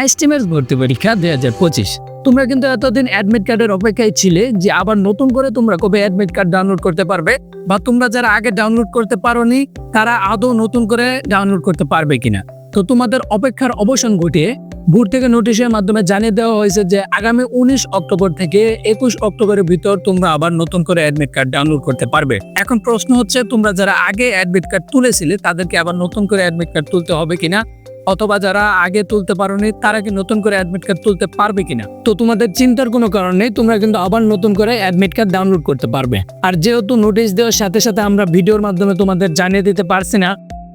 আইস্টিমের ভর্তি পরীক্ষা দুই হাজার পঁচিশ। তোমরা কিন্তু এতদিন অ্যাডমিট কার্ডের অপেক্ষায় ছিলে যে আবার নতুন করে তোমরা কবে অ্যাডমিট কার্ড ডাউনলোড করতে পারবে বা তোমরা যারা আগে ডাউনলোড করতে পারোনি, তারা আদৌ নতুন করে ডাউনলোড করতে পারবে কিনা। তো তোমাদের অপেক্ষার অবসান ঘটিয়ে বোর্ড থেকে নোটিশের মাধ্যমে জানিয়ে দেওয়া হয়েছে যে আগামী উনিশ অক্টোবর থেকে একুশ অক্টোবরের ভিতর তোমরা আবার নতুন করে অ্যাডমিট কার্ড ডাউনলোড করতে পারবে। এখন প্রশ্ন হচ্ছে, তোমরা যারা আগে অ্যাডমিট কার্ড তুলেছিলে, তাদেরকে আবার নতুন করে অ্যাডমিট কার্ড তুলতে হবে কিনা? অথবা যারা আগে তুলতে পারোনি, তারা কি নতুন করে অ্যাডমিট কার্ড তুলতে পারবে কিনা? তো তোমাদের চিন্তার কোনো কারণ নেই, তোমরা কিন্তু আবার নতুন করে অ্যাডমিট কার্ড ডাউনলোড করতে পারবে। আর যেহেতু নোটিশ দেওয়ার সাথে সাথে আমরা ভিডিওর মাধ্যমে তোমাদের জানিয়ে দিতে পারছি না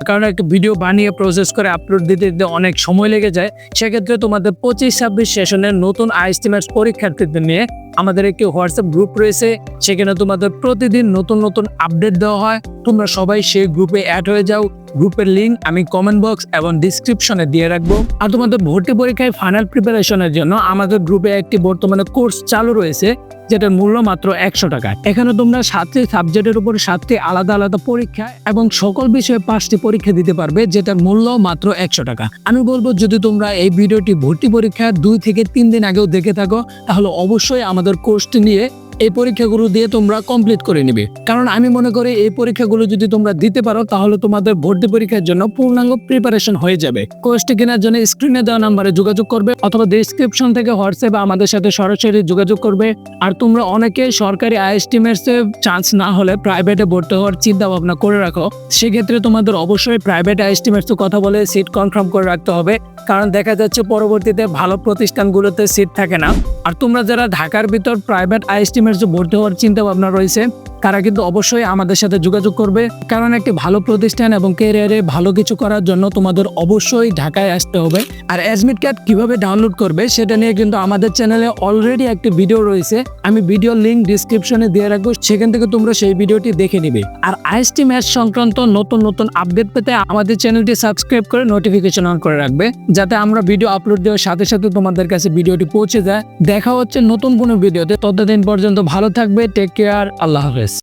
কারণ একটা ভিডিও বানিয়ে প্রসেস করে আপলোড দিতে দিতে অনেক সময় লেগে যায়, সেক্ষেত্রে তোমাদের পঁচিশ ছাব্বিশ সেশনের নতুন আইস্টিমার্স পরীক্ষার্থীদের নিয়ে আমাদের একটি হোয়াটসঅ্যাপ গ্রুপ রয়েছে, সেখানে তোমাদের প্রতিদিন নতুন নতুন আপডেট দেওয়া হয়। তোমরা সবাই সেই গ্রুপে অ্যাড হয়ে যাও। গ্রুপের লিঙ্ক আমি কমেন্ট বক্স এবং ডিসক্রিপশনে দিয়ে রাখব। আর তোমাদের ভর্তি পরীক্ষায় ফাইনাল প্রিপারেশনের জন্য আমাদের গ্রুপে একটি বর্তমানে কোর্স চালু রয়েছে, যেটার মূল্য মাত্র একশো টাকা। এখানে তোমরা সাতটি সাবজেক্টের উপর সাতটি আলাদা আলাদা পরীক্ষা এবং সকল বিষয়ে পাঁচটি পরীক্ষা দিতে পারবে, যেটার মূল্য মাত্র একশো টাকা। আমি বলব, যদি তোমরা এই ভিডিওটি ভর্তি পরীক্ষা দুই থেকে তিন দিন আগেও দেখে থাকো, তাহলে অবশ্যই আমাদের কোর্সটি নিয়ে এই পরীক্ষাগুলো দিয়ে তোমরা কমপ্লিট করে নিবে। কারণ আমি মনে করি এই পরীক্ষাগুলো যদি তোমরা দিতে পারো, তাহলে তোমাদের ভর্তি পরীক্ষার জন্য পূর্ণাঙ্গ প্রিপারেশন হয়ে যাবে। কোর্সটি কেনার জন্য স্ক্রিনে দেওয়া নাম্বারে যোগাযোগ করবে, অথবা ডিসক্রিপশন থেকে হোয়াটসঅ্যাপে আমাদের সাথে সরাসরি যোগাযোগ করবে। আর তোমরা অনেকে সরকারি আইএসটিমেটসে চান্স না হলে প্রাইভেটে ভর্তি হওয়ার চিন্তা ভাবনা করে রাখো। সেক্ষেত্রে তোমাদের অবশ্যই প্রাইভেট আইএসটিমেটসে কথা বলে সিট কনফার্ম করে রাখতে হবে। কারণ দেখা যাচ্ছে পরবর্তীতে ভালো প্রতিষ্ঠানগুলোতে সিট থাকে না। আর তোমরা যারা ঢাকার ভিতর প্রাইভেট আইএসটিমেটসে ভর্তি হওয়ার চিন্তা ভাবনা রয়েছে। তারা কিন্তু অবশ্যই আমাদের সাথে যোগাযোগ করবে, কারণ একটি ভালো প্রতিষ্ঠান এবং ক্যারিয়ারে ভালো কিছু করার জন্য তোমাদের অবশ্যই ঢাকায় আসতে হবে। আর অ্যাডমিট কার্ড কীভাবে ডাউনলোড করবে সেটা নিয়ে কিন্তু আমাদের চ্যানেলে অলরেডি একটি ভিডিও রয়েছে, আমি ভিডিও লিংক ডিসক্রিপশনে দিয়ে রাখব, সেখান থেকে তোমরা সেই ভিডিওটি দেখে নিবে। আর আইএসটি ম্যাচ সংক্রান্ত নতুন নতুন আপডেট পেতে আমাদের চ্যানেলটি সাবস্ক্রাইব করে নোটিফিকেশন অন করে রাখবে, যাতে আমরা ভিডিও আপলোড দেওয়ার সাথে সাথে তোমাদের কাছে ভিডিওটি পৌঁছে যায়। দেখা হচ্ছে নতুন কোনো ভিডিওতে ততদিন পর্যন্ত ভালো থাকবে টেক কেয়ার আল্লাহ হাফেজ।